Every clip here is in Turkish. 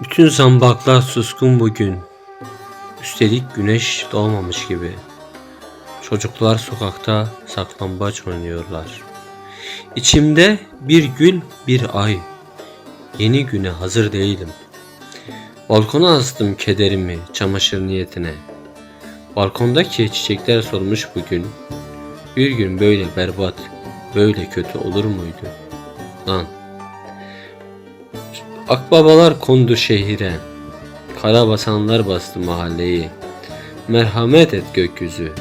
Bütün zambaklar suskun bugün. Üstelik güneş doğmamış gibi. Çocuklar sokakta saklambaç oynuyorlar. İçimde bir gül, bir ay. Yeni güne hazır değilim. Balkona astım kederimi çamaşır niyetine. Balkondaki çiçekler solmuş bugün. Bir gün böyle berbat, böyle kötü olur muydu? Lan. Akbabalar kondu şehire. Karabasanlar bastı mahalleyi. Merhamet et gökyüzü.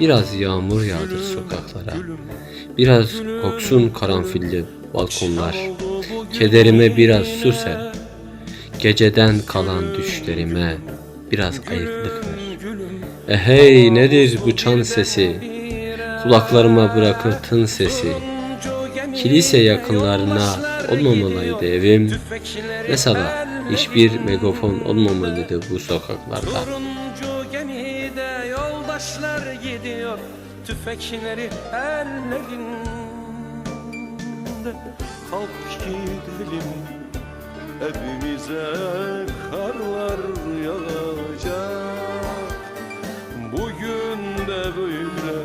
Biraz yağmur yağdır sokaklara. Biraz koksun karanfilli balkonlar. Kederime biraz su ser. Geceden kalan düşlerime biraz ayıklık ver. E hey nedir bu çan sesi? Kulaklarıma bırakırtın sesi. Kilise yakınlarına olmamalıydı evim. Mesela hiçbir megafon olmamalıydı bu sokaklarda. Gemide yoldaşlar gidiyor. Tüfekleri ellerinde. Kalk gidelim. Evimize karlar yağacak. Bugün de böyle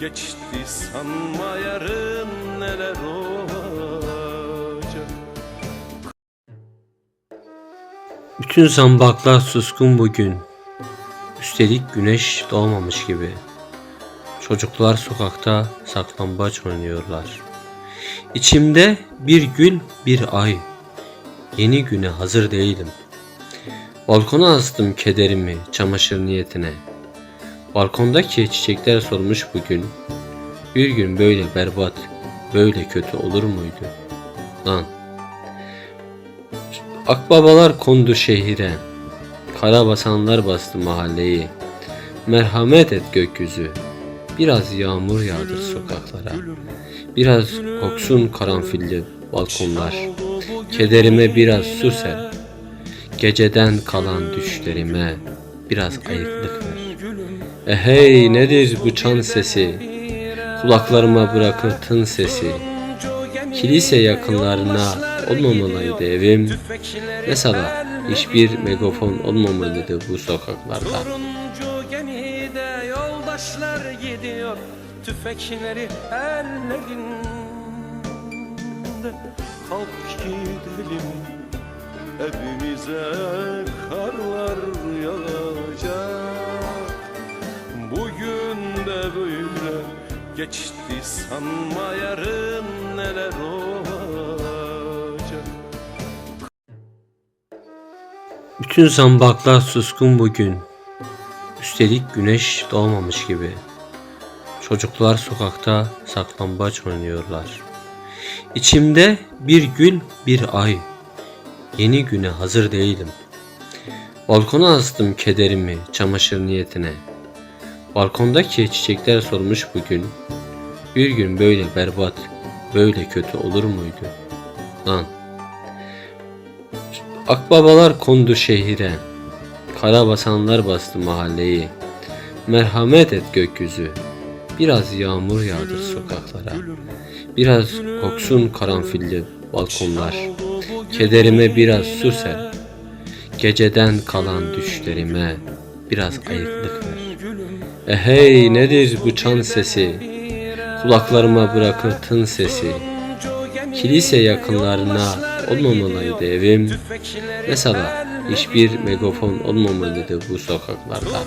geçti sanma yarın neler olacak Bütün zambaklar suskun bugün. Üstelik güneş doğmamış gibi. Çocuklar sokakta saklambaç oynuyorlar. İçimde bir gül, bir ay. Yeni güne hazır değilim. Balkona astım kederimi çamaşır niyetine. Balkondaki çiçekler solmuş bugün. Bir gün böyle berbat, böyle kötü olur muydu? Lan. Akbabalar kondu şehire. Karabasanlar bastı mahalleyi. Merhamet et gökyüzü. Biraz yağmur yağdır sokaklara. Biraz koksun karanfilli balkonlar. Kederime biraz su ser. Geceden kalan düşlerime biraz ayıklık ver. E hey nedir bu çan sesi? Kulaklarıma bırakırtın sesi. Kilise yakınlarına olmamalıydı evim. Mesela hiçbir megafon olmamalıydı bu sokaklarda. Gemide yoldaşlar gidiyor Tüfekleri ellerinde Kalk gidelim Evimize karlar yağacak Bugün de böyle geçti sanma yarın neler olacak Bütün zambaklar suskun bugün. Üstelik güneş doğmamış gibi. Çocuklar sokakta saklambaç oynuyorlar. İçimde bir gül, bir ay. Yeni güne hazır değilim. Balkona astım kederimi çamaşır niyetine. Balkondaki çiçekler solmuş bugün. Bir gün böyle berbat, böyle kötü olur muydu? Lan. Akbabalar kondu şehire. Karabasanlar bastı mahalleyi. Merhamet et gökyüzü. Biraz yağmur yağdır sokaklara. Biraz koksun karanfilli balkonlar. Kederime biraz su ser. Geceden kalan düşlerime biraz ayıklık ver. E hey nedir bu çan sesi? Kulaklarıma bırakırtın sesi. Kilise yakınlarına olmamalıydı evim. Mesela hiçbir megafon olmamalıydı bu sokaklarda.